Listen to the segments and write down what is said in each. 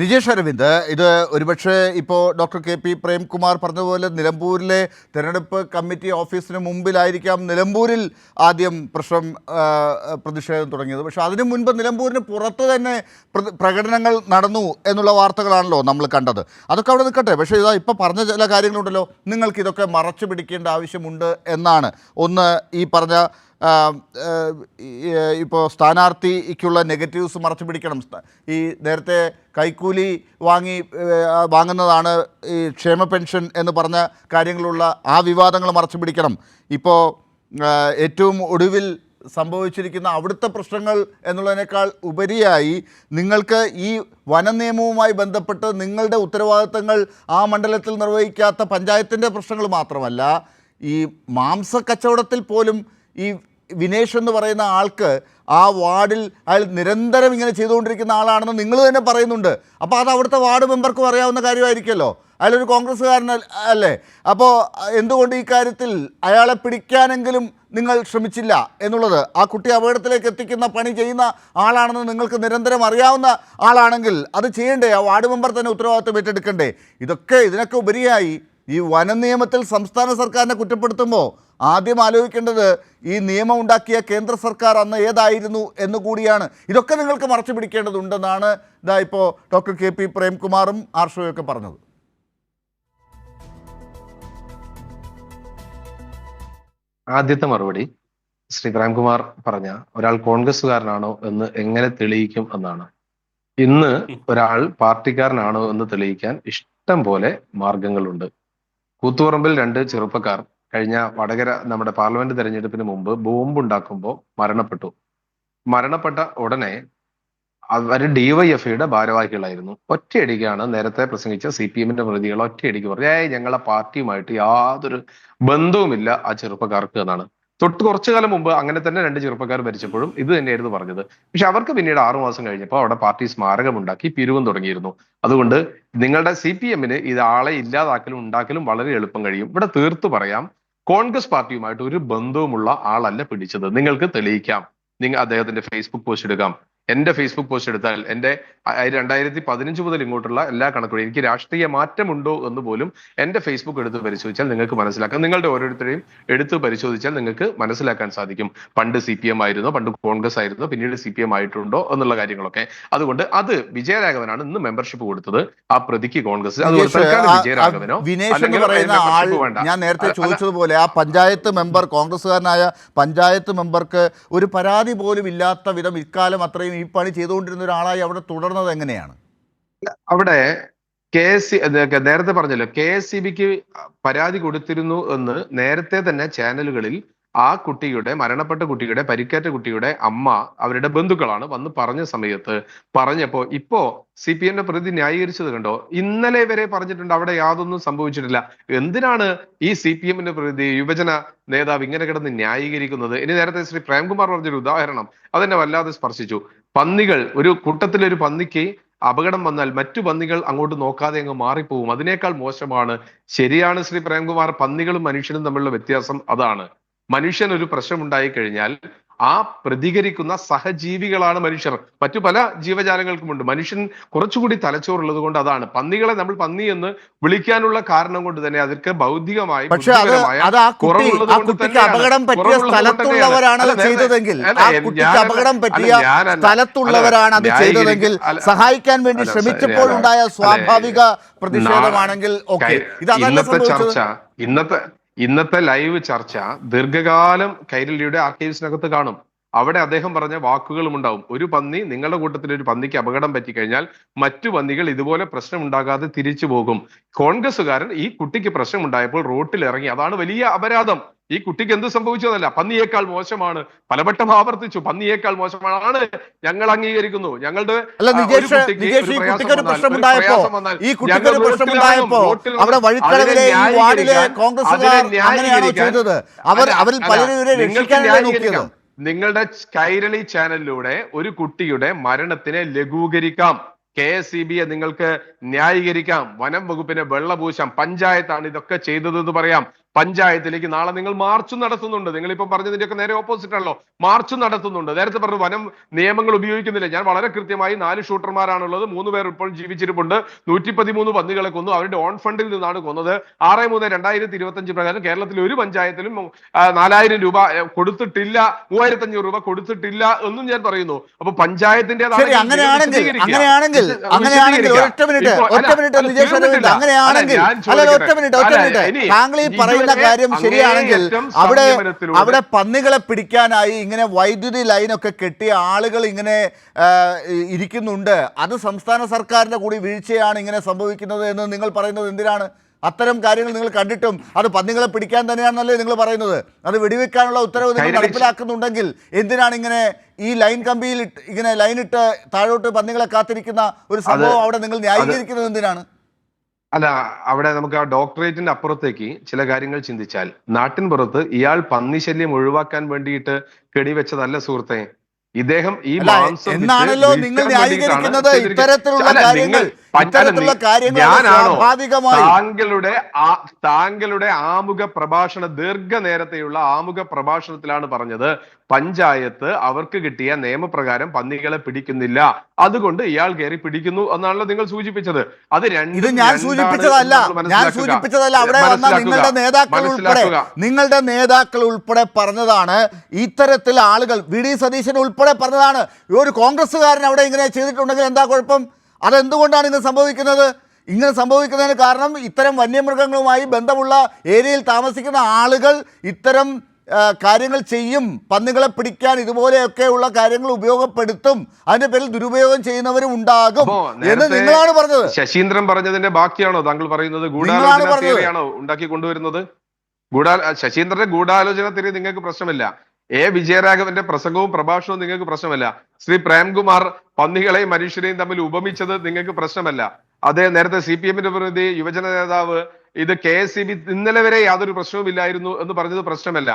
നിജേഷ് അരവിന്ദ് ഇത് ഒരുപക്ഷെ ഇപ്പോൾ ഡോക്ടർ കെ പി പ്രേംകുമാർ പറഞ്ഞതുപോലെ നിലമ്പൂരിലെ തെരഞ്ഞെടുപ്പ് കമ്മിറ്റി ഓഫീസിന് മുമ്പിലായിരിക്കാം നിലമ്പൂരിൽ ആദ്യം പ്രശ്നം പ്രതിഷേധം തുടങ്ങിയത്. പക്ഷേ അതിനു മുൻപ് നിലമ്പൂരിന് പുറത്ത് തന്നെ പ്രകടനങ്ങൾ നടന്നു എന്നുള്ള വാർത്തകളാണല്ലോ നമ്മൾ കണ്ടത്. അതൊക്കെ അവിടെ നിൽക്കട്ടെ. പക്ഷേ ഇതാ ഇപ്പോൾ പറഞ്ഞ ചില കാര്യങ്ങളുണ്ടല്ലോ. നിങ്ങൾക്ക് ഇതൊക്കെ മറച്ചു പിടിക്കേണ്ട ആവശ്യമുണ്ട് എന്നാണ് ഒന്ന് ഈ പറഞ്ഞ ഇപ്പോൾ സ്ഥാനാർത്ഥിക്കുള്ള നെഗറ്റീവ്സ് മറച്ചു പിടിക്കണം. ഈ നേരത്തെ കൈക്കൂലി വാങ്ങി വാങ്ങുന്നതാണ് ഈ ക്ഷേമ പെൻഷൻ എന്ന് പറഞ്ഞ കാര്യങ്ങളുള്ള ആ വിവാദങ്ങൾ മറച്ചു പിടിക്കണം. ഇപ്പോൾ ഏറ്റവും ഒടുവിൽ സംഭവിച്ചിരിക്കുന്ന അവിടുത്തെ പ്രശ്നങ്ങൾ എന്നുള്ളതിനേക്കാൾ ഉപരിയായി നിങ്ങൾക്ക് ഈ വന നിയമവുമായി ബന്ധപ്പെട്ട് നിങ്ങളുടെ ഉത്തരവാദിത്തങ്ങൾ ആ മണ്ഡലത്തിൽ നിർവഹിക്കാത്ത പഞ്ചായത്തിന്റെ പ്രശ്നങ്ങൾ മാത്രമല്ല ഈ മാംസ കച്ചവടത്തിൽ പോലും ഈ വിനേഷ് എന്ന് പറയുന്ന ആൾക്ക് ആ വാർഡിൽ അയാൾ നിരന്തരം ഇങ്ങനെ ചെയ്തുകൊണ്ടിരിക്കുന്ന ആളാണെന്ന് നിങ്ങൾ തന്നെ പറയുന്നുണ്ട്. അപ്പോൾ അത് അവിടുത്തെ വാർഡ് മെമ്പർക്കും അറിയാവുന്ന കാര്യമായിരിക്കുമല്ലോ. അയാളൊരു കോൺഗ്രസ്സുകാരൻ അല്ലേ? അപ്പോൾ എന്തുകൊണ്ട് ഈ കാര്യത്തിൽ അയാളെ പിടിക്കാനെങ്കിലും നിങ്ങൾ ശ്രമിച്ചില്ല എന്നുള്ളത് ആ കുട്ടി അപകടത്തിലേക്ക് എത്തിക്കുന്ന പണി ചെയ്യുന്ന ആളാണെന്ന് നിങ്ങൾക്ക് നിരന്തരം അറിയാവുന്ന ആളാണെങ്കിൽ അത് ചെയ്യണ്ടേ? ആ വാർഡ് മെമ്പർ തന്നെ ഉത്തരവാദിത്വം ഏറ്റെടുക്കണ്ടേ? ഇതൊക്കെ ഇതിനൊക്കെ ഉപരിയായി ഈ വന നിയമത്തിൽ സംസ്ഥാന സർക്കാരിനെ കുറ്റപ്പെടുത്തുമ്പോൾ ആദ്യം ആലോചിക്കേണ്ടത് ഈ നിയമം ഉണ്ടാക്കിയ കേന്ദ്ര സർക്കാർ അന്ന് ഏതായിരുന്നു എന്ന് കൂടിയാണ്. ഇതൊക്കെ നിങ്ങൾക്ക് മറച്ചു പിടിക്കേണ്ടതുണ്ടെന്നാണ് ഇതാ ഇപ്പോൾ ഡോക്ടർ കെ പി പ്രേംകുമാറും ആർഷോയൊക്കെ പറഞ്ഞത്. ആദ്യത്തെ മറുപടി ശ്രീ പ്രേംകുമാർ പറഞ്ഞ ഒരാൾ കോൺഗ്രസ്സുകാരനാണോ എന്ന് എങ്ങനെ തെളിയിക്കും എന്നാണ്. ഇന്ന് ഒരാൾ പാർട്ടിക്കാരനാണോ എന്ന് തെളിയിക്കാൻ ഇഷ്ടം പോലെ മാർഗങ്ങളുണ്ട്. കൂത്തുപറമ്പിൽ രണ്ട് ചെറുപ്പക്കാർ കഴിഞ്ഞ വടകര നമ്മുടെ പാർലമെന്റ് തെരഞ്ഞെടുപ്പിന് മുമ്പ് ബോംബ് ഉണ്ടാക്കുമ്പോൾ മരണപ്പെട്ടു. മരണപ്പെട്ട ഉടനെ അവർ ഡിവൈഎഫ്ഐയുടെ ഭാരവാഹികളായിരുന്നു. ഒറ്റയടിക്കാണ് നേരത്തെ പ്രസംഗിച്ച സി പി എമ്മിന്റെ പ്രതികൾ ഒറ്റയടിക്ക് പറഞ്ഞു ഞങ്ങളെ പാർട്ടിയുമായിട്ട് യാതൊരു ബന്ധവുമില്ല ആ ചെറുപ്പക്കാർക്ക് എന്നാണ്. തൊട്ട് കുറച്ചു കാലം മുമ്പ് അങ്ങനെ തന്നെ രണ്ട് ചെറുപ്പക്കാർ ഭരിച്ചപ്പോഴും ഇത് തന്നെയായിരുന്നു പറഞ്ഞത്. പക്ഷെ അവർക്ക് പിന്നീട് ആറു മാസം കഴിഞ്ഞപ്പോൾ അവിടെ പാർട്ടി സ്മാരകമുണ്ടാക്കി പിരിവും തുടങ്ങിയിരുന്നു. അതുകൊണ്ട് നിങ്ങളുടെ സി പി എമ്മിന് ഇത് ആളെ ഇല്ലാതാക്കലും ഉണ്ടാക്കലും വളരെ എളുപ്പം കഴിയും. ഇവിടെ തീർത്തു പറയാം കോൺഗ്രസ് പാർട്ടിയുമായിട്ട് ഒരു ബന്ധവുമുള്ള ആളല്ല പിടിച്ചത്. നിങ്ങൾക്ക് തെളിയിക്കാം. നിങ്ങൾ അദ്ദേഹത്തിന്റെ ഫേസ്ബുക്ക് പോസ്റ്റ് എടുക്കാം എന്റെ ഫേസ്ബുക്ക് പോസ്റ്റ് എടുത്താൽ എന്റെ രണ്ടായിരത്തി പതിനഞ്ച് മുതൽ ഇങ്ങോട്ടുള്ള എല്ലാ കണക്കുകളും എനിക്ക് രാഷ്ട്രീയ മാറ്റമുണ്ടോ എന്ന് പോലും എന്റെ ഫേസ്ബുക്ക് എടുത്ത് പരിശോധിച്ചാൽ നിങ്ങൾക്ക് മനസ്സിലാക്കാം. നിങ്ങളുടെ ഓരോരുത്തരെയും എടുത്ത് പരിശോധിച്ചാൽ നിങ്ങൾക്ക് മനസ്സിലാക്കാൻ സാധിക്കും. പണ്ട് സി പി എം ആയിരുന്നോ? പണ്ട് കോൺഗ്രസ് ആയിരുന്നോ? പിന്നീട് സി പി എം ആയിട്ടുണ്ടോ? എന്നുള്ള കാര്യങ്ങളൊക്കെ. അതുകൊണ്ട് അത് വിജയരാഘവനാണ് ഇന്ന് മെമ്പർഷിപ്പ് കൊടുത്തത്. ആ പ്രതിക്ക് കോൺഗ്രസ്. വിജയരാഘവനോ? ഞാൻ നേരത്തെ ചോദിച്ചതുപോലെ ആ പഞ്ചായത്ത് മെമ്പർ കോൺഗ്രസ്സുകാരനായ പഞ്ചായത്ത് മെമ്പർക്ക് ഒരു പരാതി പോലും ഇല്ലാത്ത വിധം ഇക്കാലം അത്രയും ഈ പണി ചെയ്തുകൊണ്ടിരുന്ന ഒരാളായി അവിടെ തുടർന്നത് എങ്ങനെയാണ്? അവിടെ കെ എസ് നേരത്തെ പറഞ്ഞല്ലോ കെ എസ് സി ബിക്ക് പരാതി കൊടുത്തിരുന്നു എന്ന് നേരത്തെ തന്നെ ചാനലുകളിൽ ആ കുട്ടിയുടെ മരണപ്പെട്ട കുട്ടിയുടെ പരിക്കേറ്റ കുട്ടിയുടെ അമ്മ അവരുടെ ബന്ധുക്കളാണ് വന്ന് പറഞ്ഞ സമയത്ത് പറഞ്ഞപ്പോ ഇപ്പോ സി പി എമ്മിന്റെ പ്രതി ന്യായീകരിച്ചത് കണ്ടോ? ഇന്നലെ വരെ പറഞ്ഞിട്ടുണ്ട് അവിടെ യാതൊന്നും സംഭവിച്ചിട്ടില്ല. എന്തിനാണ് ഈ സി പി എമ്മിന്റെ പ്രതി യുവജന നേതാവ് ഇങ്ങനെ കിടന്ന് ന്യായീകരിക്കുന്നത്? ഇനി നേരത്തെ ശ്രീ പ്രേംകുമാർ പറഞ്ഞൊരു ഉദാഹരണം അതെന്നെ വല്ലാതെ സ്പർശിച്ചു. പന്നികൾ ഒരു കൂട്ടത്തിലെ ഒരു പന്നിക്ക് അപകടം വന്നാൽ മറ്റു പന്നികൾ അങ്ങോട്ട് നോക്കാതെ അങ്ങ് മാറിപ്പോവും. അതിനേക്കാൾ മോശമാണ് ശരിയാണ് ശ്രീ പ്രേംകുമാർ പന്നികളും മനുഷ്യനും തമ്മിലുള്ള വ്യത്യാസം അതാണ്. മനുഷ്യൻ ഒരു പ്രശ്നം ഉണ്ടായി കഴിഞ്ഞാൽ ആ പ്രതികരിക്കുന്ന സഹജീവികളാണ് മനുഷ്യർ. മറ്റു പല ജീവജാലങ്ങൾക്കുമുണ്ട് മനുഷ്യൻ കുറച്ചുകൂടി തലച്ചോറുള്ളത് കൊണ്ട് അതാണ്. പന്നികളെ നമ്മൾ പന്നി എന്ന് വിളിക്കാനുള്ള കാരണം കൊണ്ട് തന്നെ അതിൽക്ക് അപകടം പറ്റിയ സ്ഥലത്തുള്ളവരാണ് ചെയ്തതെങ്കിൽ. അപകടം പറ്റിയ ഞാനല്ല- സ്ഥലത്തുള്ളവരാണ് അത് ചെയ്തതെങ്കിൽ സഹായിക്കാൻ വേണ്ടി ശ്രമിച്ചപ്പോൾ ഉണ്ടായ സ്വാഭാവിക പ്രതിഷേധമാണെങ്കിൽ ഓക്കെ. ഇന്നത്തെ ചർച്ച ഇന്നത്തെ ഇന്നത്തെ ലൈവ് ചർച്ച ദീർഘകാലം കൈരളിയുടെ ആർക്കൈവ്സിനകത്ത് കാണും. അവിടെ അദ്ദേഹം പറഞ്ഞ വാക്കുകളും ഉണ്ടാവും. ഒരു പന്നി നിങ്ങളുടെ കൂട്ടത്തിൽ ഒരു പന്നിക്ക് അപകടം പറ്റിക്കഴിഞ്ഞാൽ മറ്റു പന്നികൾ ഇതുപോലെ പ്രശ്നം ഉണ്ടാകാതെ തിരിച്ചു പോകും. കോൺഗ്രസ്സുകാരൻ ഈ കുട്ടിക്ക് പ്രശ്നം ഉണ്ടായപ്പോൾ റോട്ടിൽ ഇറങ്ങി. അതാണ് വലിയ അപരാധം. ഈ കുട്ടിക്ക് എന്ത് സംഭവിച്ചതല്ല? പന്നിയേക്കാൾ മോശമാണ്. പലവട്ടം ആവർത്തിച്ചു. പന്നിയേക്കാൾ മോശമാണ്. ഞങ്ങൾ അംഗീകരിക്കുന്നു. ഞങ്ങളുടെ അവർ അവരിൽ പലരും നോക്കിയത് ന്യായീകരിക്കാം. നിങ്ങളുടെ കൈരളി ചാനലിലൂടെ ഒരു കുട്ടിയുടെ മരണത്തിനെ ലഘൂകരിക്കാം. കെ എസ് സി ബിയെ നിങ്ങൾക്ക് ന്യായീകരിക്കാം. വനം വകുപ്പിനെ വെള്ളപൂശാം. പഞ്ചായത്താണ് ഇതൊക്കെ ചെയ്തതെന്ന് പറയാം. പഞ്ചായത്തിലേക്ക് നാളെ നിങ്ങൾ മാർച്ചും നടത്തുന്നുണ്ട്. നിങ്ങൾ ഇപ്പം പറഞ്ഞതിന്റെ ഒക്കെ നേരെ ഓപ്പോസിറ്റ് ആണല്ലോ. മാർച്ചും നടത്തുന്നുണ്ട്. നേരത്തെ പറഞ്ഞു വനം നിയമങ്ങൾ ഉപയോഗിക്കുന്നില്ല. ഞാൻ വളരെ കൃത്യമായി നാല് ഷൂട്ടർമാരാണുള്ളത്. മൂന്ന് പേർ ഇപ്പോൾ ജീവിച്ചിരിപ്പുണ്ട്. നൂറ്റി പതിമൂന്ന് പന്നികളെ കൊന്നു. അവരുടെ ഓൺ ഫണ്ടിൽ നിന്നാണ് കൊന്നത്. ആറ് മൂന്ന് രണ്ടായിരത്തി ഇരുപത്തി അഞ്ച് പ്രകാരം കേരളത്തിൽ ഒരു പഞ്ചായത്തിലും നാലായിരം രൂപ കൊടുത്തിട്ടില്ല. മൂവായിരത്തി അഞ്ഞൂറ് രൂപ കൊടുത്തിട്ടില്ല എന്നും ഞാൻ പറയുന്നു. അപ്പൊ പഞ്ചായത്തിന്റെ അങ്ങനെയാണെങ്കിൽ അങ്ങനെയാണെങ്കിൽ അങ്ങനെയാണെങ്കിൽ ഒറ്റ മിനിറ്റ് ഒറ്റ മിനിറ്റ് അങ്ങനെയാണെങ്കിൽ അല്ല ഒറ്റ മിനിറ്റ് ഒറ്റ മിനിറ്റ്. താങ്കൾ ഈ പറയുന്ന കാര്യം ശരിയാണെങ്കിൽ അവിടെ അവിടെ പന്നികളെ പിടിക്കാനായി ഇങ്ങനെ വൈദ്യുതി ലൈനൊക്കെ കെട്ടി ആളുകൾ ഇങ്ങനെ ഇരിക്കുന്നുണ്ട്. അത് സംസ്ഥാന സർക്കാരിന്റെ കൂടി വീഴ്ചയാണ് ഇങ്ങനെ സംഭവിക്കുന്നത് എന്ന് നിങ്ങൾ പറയുന്നത് എന്തിനാണ്? അത്തരം കാര്യങ്ങൾ നിങ്ങൾ കണ്ടിട്ടും അത് പന്നികളെ പിടിക്കാൻ തന്നെയാണെന്നല്ലേ നിങ്ങൾ പറയുന്നത്. അത് വെടിവെക്കാനുള്ള ഉത്തരവ് നിങ്ങൾ നടപ്പിലാക്കുന്നുണ്ടെങ്കിൽ എന്തിനാണ് ഇങ്ങനെ ഈ ലൈൻ കമ്പിയിൽ ഇങ്ങനെ ലൈനിട്ട് ഇട്ട് താഴോട്ട് പന്നികളെ കാത്തിരിക്കുന്ന ഒരു സംഭവം അവിടെ നിങ്ങൾ ന്യായീകരിക്കുന്നത് എന്തിനാണ്? അല്ല അവിടെ നമുക്ക് ആ ഡോക്ടറേറ്റിന്റെ അപ്പുറത്തേക്ക് ചില കാര്യങ്ങൾ ചിന്തിച്ചാൽ നാട്ടിൻ പുറത്ത് ഇയാൾ പന്നി ശല്യം ഒഴിവാക്കാൻ വേണ്ടിയിട്ട് കെടിവെച്ചതല്ല സുഹൃത്തെ. ഇദ്ദേഹം ഈ മാംസം എന്നാണല്ലോ നിങ്ങൾ ന്യായീകരിക്കുന്നത്? ഇത്തരത്തിലുള്ള കാര്യങ്ങൾ കാര്യങ്ങൾ സ്വാഭാവികമായി. താങ്കളുടെ താങ്കളുടെ ആമുഖ പ്രഭാഷണ ദീർഘനേരത്തെയുള്ള ആമുഖ പ്രഭാഷണത്തിലാണ് പറഞ്ഞത്. പഞ്ചായത്ത് അവർക്ക് കിട്ടിയ നിയമപ്രകാരം പന്നികളെ പിടിക്കുന്നില്ല. അതുകൊണ്ട് ഇയാൾ കയറി പിടിക്കുന്നു എന്നാണല്ലോ നിങ്ങൾ സൂചിപ്പിച്ചത്. അത് രണ്ടും ഇത് ഞാൻ സൂചിപ്പിച്ചതല്ല. ഞാൻ സൂചിപ്പിച്ചതല്ല. അവിടെ വന്ന നിങ്ങളുടെ നേതാക്കൾ ഉൾപ്പെടെ നിങ്ങളുടെ നേതാക്കൾ ഉൾപ്പെടെ പറഞ്ഞതാണ്. ഇത്തരത്തിൽ ആളുകൾ വി. ഡി. സതീശൻ ഉൾപ്പെടെ പറഞ്ഞതാണ്. ഒരു കോൺഗ്രസ്സുകാരൻ അവിടെ ഇങ്ങനെ ചെയ്തിട്ടുണ്ടെങ്കിൽ എന്താ കുഴപ്പം? അതെന്തുകൊണ്ടാണ് ഇന്ന് സംഭവിക്കുന്നത്? ഇങ്ങനെ സംഭവിക്കുന്നതിന് കാരണം ഇത്തരം വന്യമൃഗങ്ങളുമായി ബന്ധമുള്ള ഏരിയയിൽ താമസിക്കുന്ന ആളുകൾ ഇത്തരം കാര്യങ്ങൾ ചെയ്യും. പന്നികളെ പിടിക്കാൻ ഇതുപോലെയൊക്കെയുള്ള കാര്യങ്ങൾ ഉപയോഗപ്പെടുത്തും. അതിന്റെ പേരിൽ ദുരുപയോഗം ചെയ്യുന്നവരും ഉണ്ടാകും എന്ന് നിങ്ങളാണ് പറഞ്ഞത്. ശശീന്ദ്രൻ പറഞ്ഞതിന്റെ ബാക്കിയാണോ? താങ്കൾ പറയുന്നത് ഗൂഢാലോചന തിയറിയാണോ ഉണ്ടാക്കി കൊണ്ടുവരുന്നത്? ഗൂഢാ ശശീന്ദ്രന്റെ ഗൂഢാലോചന തിരി നിങ്ങൾക്ക് പ്രശ്നമില്ല. എ. വിജയരാഘവന്റെ പ്രസംഗവും പ്രഭാഷണവും നിങ്ങൾക്ക് പ്രശ്നമല്ല. ശ്രീ പ്രേംകുമാർ പന്നികളെയും മനുഷ്യരെയും തമ്മിൽ ഉപമിച്ചത് നിങ്ങൾക്ക് പ്രശ്നമല്ല. അതേ നേരത്തെ സി പി എമ്മിന്റെ പ്രതിനിധി യുവജന നേതാവ് ഇത് കെ എസ് സി ബി ഇന്നലെ വരെ യാതൊരു പ്രശ്നവും ഇല്ലായിരുന്നു എന്ന് പറഞ്ഞത് പ്രശ്നമല്ല.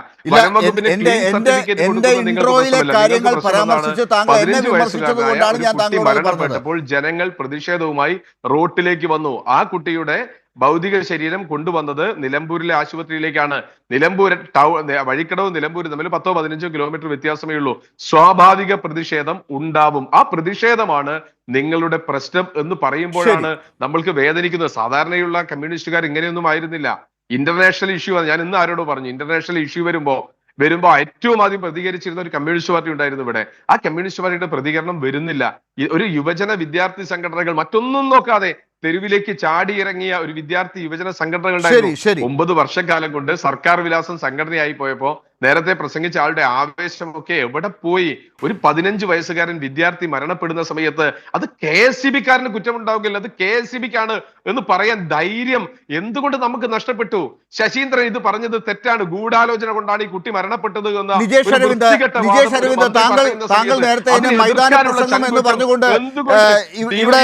മരണപ്പെട്ടപ്പോൾ ജനങ്ങൾ പ്രതിഷേധവുമായി റോട്ടിലേക്ക് വന്നു. ആ കുട്ടിയുടെ ഭൗതിക ശരീരം കൊണ്ടുവന്നത് നിലമ്പൂരിലെ ആശുപത്രിയിലേക്കാണ്. നിലമ്പൂർ ടൗ വഴിക്കടവും നിലമ്പൂരും തമ്മിൽ പത്തോ പതിനഞ്ചോ കിലോമീറ്റർ വ്യത്യാസമേ ഉള്ളൂ. സ്വാഭാവിക പ്രതിഷേധം ഉണ്ടാവും. ആ പ്രതിഷേധമാണ് നിങ്ങളുടെ പ്രശ്നം എന്ന് പറയുമ്പോഴാണ് നമ്മൾക്ക് വേദനിക്കുന്നത്. സാധാരണയുള്ള കമ്മ്യൂണിസ്റ്റുകാർ ഇങ്ങനെയൊന്നും ആയിരുന്നില്ല. ഇന്റർനാഷണൽ ഇഷ്യൂ ആണ്. ഞാൻ ഇന്ന് ആരോടോ പറഞ്ഞു ഇന്റർനാഷണൽ ഇഷ്യൂ വരുമ്പോ വരുമ്പോ ഏറ്റവും ആദ്യം പ്രതികരിച്ചിരുന്ന ഒരു കമ്മ്യൂണിസ്റ്റ് പാർട്ടി ഉണ്ടായിരുന്നു ഇവിടെ. ആ കമ്മ്യൂണിസ്റ്റ് പാർട്ടിയുടെ പ്രതികരണം വരുന്നില്ല. ഒരു യുവജന വിദ്യാർത്ഥി സംഘടനകൾ മറ്റൊന്നും നോക്കാതെ തെരുവിലേക്ക് ചാടിയിറങ്ങിയ ഒരു വിദ്യാർത്ഥി യുവജന സംഘടനകളുടെ ഒമ്പത് വർഷക്കാലം കൊണ്ട് സർക്കാർ വിലാസം സംഘടനയായി പോയപ്പോ നേരത്തെ പ്രസംഗിച്ച ആളുടെ ആവേശമൊക്കെ എവിടെ പോയി? ഒരു പതിനഞ്ച് വയസ്സുകാരൻ വിദ്യാർത്ഥി മരണപ്പെടുന്ന സമയത്ത് അത് കെ എസ് സി ബിക്കാരന് കുറ്റമുണ്ടാവുകയില്ല അത് കെ എസ് സി ബിക്കാണ് എന്ന് പറയാൻ ധൈര്യം എന്തുകൊണ്ട് നമുക്ക് നഷ്ടപ്പെട്ടു? ശശീന്ദ്രൻ ഇത് പറഞ്ഞത് തെറ്റാണ്. ഗൂഢാലോചന കൊണ്ടാണ് ഈ കുട്ടി മരണപ്പെട്ടത് എന്ന് താങ്കൾ നേരത്തെ മൈതാന പ്രസംഗം എന്ന് പറഞ്ഞുകൊണ്ട് ഇവിടെ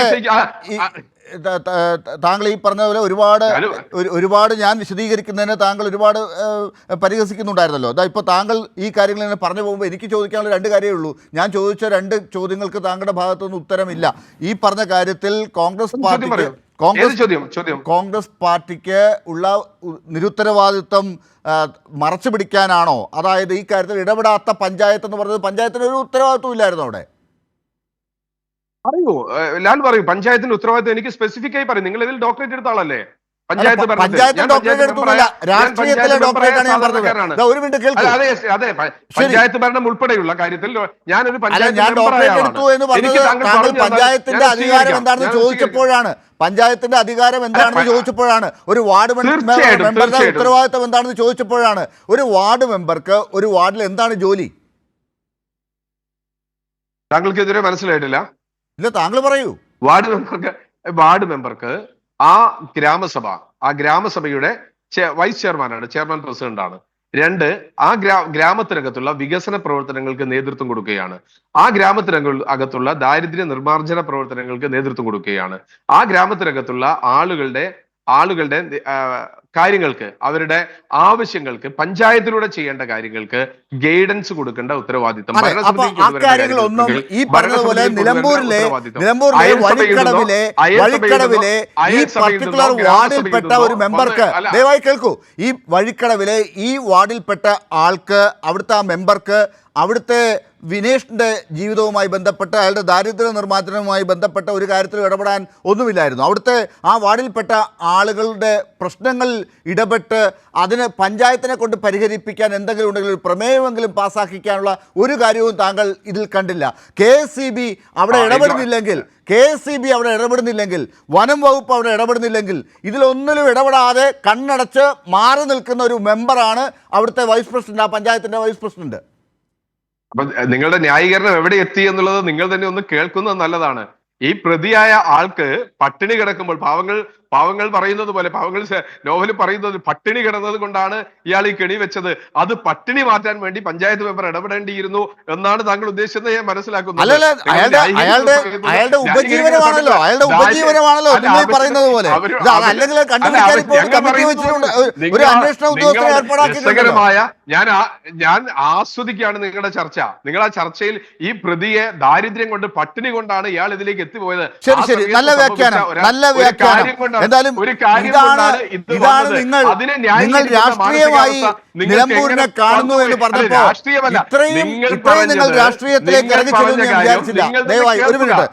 താങ്കൾ ഈ പറഞ്ഞ പോലെ ഒരുപാട് ഒരുപാട് ഞാൻ വിശദീകരിക്കുന്നതിന് താങ്കൾ ഒരുപാട് പരിഹസിക്കുന്നുണ്ടായിരുന്നല്ലോ. അതാ ഇപ്പോൾ താങ്കൾ ഈ കാര്യങ്ങൾ തന്നെ പറഞ്ഞു പോകുമ്പോൾ എനിക്ക് ചോദിക്കാനുള്ള രണ്ട് കാര്യമേ ഉള്ളൂ. ഞാൻ ചോദിച്ച രണ്ട് ചോദ്യങ്ങൾക്ക് താങ്കളുടെ ഭാഗത്തുനിന്ന് ഉത്തരമില്ല. ഈ പറഞ്ഞ കാര്യത്തിൽ കോൺഗ്രസ് പാർട്ടിക്ക് കോൺഗ്രസ് കോൺഗ്രസ് പാർട്ടിക്ക് ഉള്ള നിരുത്തരവാദിത്വം മറച്ചു പിടിക്കാനാണോ അതായത് ഈ കാര്യത്തിൽ ഇടപെടാത്ത പഞ്ചായത്ത് എന്ന് പറഞ്ഞത് പഞ്ചായത്തിന് ഒരു ഉത്തരവാദിത്വം ഇല്ലായിരുന്നു അവിടെ? പറയൂ. ലാൽ പറയൂ. പഞ്ചായത്തിന്റെ ഉത്തരവാദിത്വം എനിക്ക് സ്പെസിഫിക് ആയി പറയും. നിങ്ങൾ ഇതിൽ ഡോക്ടറേറ്റ് എടുത്ത ആളല്ലേ? പഞ്ചായത്ത് അതെ പഞ്ചായത്ത് ഭരണം ഉൾപ്പെടെയുള്ള കാര്യത്തിൽ ഞാനൊരു പഞ്ചായത്തിന്റെ അധികാരം എന്താണെന്ന് ചോദിച്ചപ്പോഴാണ്. പഞ്ചായത്തിന്റെ അധികാരം എന്താണെന്ന് ചോദിച്ചപ്പോഴാണ്. ഒരു വാർഡ് മെമ്പറുടെ. ഉത്തരവാദിത്തം എന്താണെന്ന് ചോദിച്ചപ്പോഴാണ് ഒരു വാർഡ് മെമ്പർക്ക് ഒരു വാർഡിൽ എന്താണ് ജോലി? താങ്കൾക്ക് ഇതുവരെ മനസ്സിലായിട്ടില്ല. ഇല്ല താങ്കൾ പറയൂ. വാർഡ് മെമ്പർക്ക് വാർഡ് മെമ്പർക്ക് ആ ഗ്രാമസഭ ആ ഗ്രാമസഭയുടെ വൈസ് ചെയർമാനാണ് ചെയർമാൻ പ്രസിഡന്റ് ആണ് രണ്ട് ആ ഗ്രാ ഗ്രാമത്തിനകത്തുള്ള വികസന പ്രവർത്തനങ്ങൾക്ക് നേതൃത്വം കൊടുക്കുകയാണ്. ആ ഗ്രാമത്തിനക അകത്തുള്ള ദാരിദ്ര്യ നിർമ്മാർജന പ്രവർത്തനങ്ങൾക്ക് നേതൃത്വം കൊടുക്കുകയാണ്. ആ ഗ്രാമത്തിനകത്തുള്ള ആളുകളുടെ ആളുകളുടെ കാര്യങ്ങൾക്ക് അവരുടെ ആവശ്യങ്ങൾക്ക് പഞ്ചായത്തിലൂടെ ചെയ്യേണ്ട കാര്യങ്ങൾക്ക് ഗൈഡൻസ് കൊടുക്കേണ്ട ഉത്തരവാദിത്തം ഈ പറഞ്ഞതുപോലെ ഭരണസമിതിക്ക് നിലമ്പൂരിലെ കൊണ്ടുവരേണ്ട ഉത്തരവാദിത്തം. നിലമ്പൂരിലെ വഴിക്കടവിലെ വഴിക്കടവിലെ ഈ പർട്ടിക്കുലർ വാർഡിൽപ്പെട്ട ഒരു മെമ്പർക്ക് ദയവായി കേൾക്കൂ. ഈ വഴിക്കടവിലെ ഈ വാർഡിൽപ്പെട്ട ആൾക്ക് അവിടുത്തെ ആ മെമ്പർക്ക് അവിടുത്തെ വിനേഷിന്റെ ജീവിതവുമായി ബന്ധപ്പെട്ട് അയാളുടെ ദാരിദ്ര്യ നിർമ്മാർജനവുമായി ബന്ധപ്പെട്ട ഒരു കാര്യത്തിൽ ഇടപെടാൻ ഒന്നുമില്ലായിരുന്നു. അവിടുത്തെ ആ വാർഡിൽപ്പെട്ട ആളുകളുടെ പ്രശ്നങ്ങൾ ഇടപെട്ട് അതിന് പഞ്ചായത്തിനെ കൊണ്ട് പരിഹരിപ്പിക്കാൻ എന്തെങ്കിലും ഉണ്ടെങ്കിൽ ഒരു പ്രമേയമെങ്കിലും പാസ്സാക്കിക്കാനുള്ള ഒരു കാര്യവും താങ്കൾ ഇതിൽ കണ്ടില്ല. കെ അവിടെ ഇടപെടുന്നില്ലെങ്കിൽ കെ എസ് സി ബി അവിടെ ഇടപെടുന്നില്ലെങ്കിൽ വനം വകുപ്പ് അവിടെ ഇടപെടുന്നില്ലെങ്കിൽ ഇതിലൊന്നിലും ഇടപെടാതെ കണ്ണടച്ച് മാറി നിൽക്കുന്ന ഒരു മെമ്പറാണ് അവിടുത്തെ വൈസ് പ്രസിഡന്റ് ആ പഞ്ചായത്തിന്റെ വൈസ് പ്രസിഡന്റ്. അപ്പൊ നിങ്ങളുടെ ന്യായീകരണം എവിടെ എത്തി എന്നുള്ളത് നിങ്ങൾ തന്നെ ഒന്ന് കേൾക്കുന്നത് നല്ലതാണ്. ഈ പ്രതിയായ ആൾക്ക് പട്ടിണി കിടക്കുമ്പോൾ പാവങ്ങൾ പാവങ്ങൾ പറയുന്നത് പോലെ പാവങ്ങൾ നോവൽ പറയുന്നത് പട്ടിണി കിടന്നത് കൊണ്ടാണ് ഇയാൾ ഈ കെണി വെച്ചത്. അത് പട്ടിണി മാറ്റാൻ വേണ്ടി പഞ്ചായത്ത് മെമ്പർ ഇടപെടേണ്ടിയിരുന്നു എന്നാണ് താങ്കൾ ഉദ്ദേശിച്ചത് ഞാൻ മനസ്സിലാക്കുന്നത് അയാളുടെ ഉപജീവനമാണല്ലോ. അയാളുടെ ഉപജീവനമാണല്ലോ നിങ്ങൾ പറയുന്നത് പോലെ. അല്ലെങ്കിൽ ഒരു അന്വേഷണ ഉദ്യോഗസ്ഥരെ നിങ്ങൾ ഞാൻ ഞാൻ ആസ്വദിക്കുകയാണ് നിങ്ങളുടെ ചർച്ച. നിങ്ങൾ ആ ചർച്ചയിൽ ഈ പ്രതിയെ ദാരിദ്ര്യം കൊണ്ട് പട്ടിണി കൊണ്ടാണ് ഇയാൾ ഇതിലേക്ക് എത്തിപ്പോയത്. ശരി ശരി. നല്ല വ്യാഖ്യാനം. നല്ല വ്യാഖ്യാനം. എന്തായാലും ഒരു കാര്യം ഇതാണ് ഇതാണ് നിങ്ങൾ നിങ്ങൾ രാഷ്ട്രീയമായി നിലമ്പൂരിനെ കാണുന്നു എന്ന് പറഞ്ഞപ്പോ ഇത്രയും ഇത്രയും നിങ്ങൾ രാഷ്ട്രീയത്തിലേക്ക് ഇറങ്ങിച്ചെന്ന് ഞാൻ വിചാരിച്ചില്ല. ദയവായി ഒരു മിനിറ്റ്.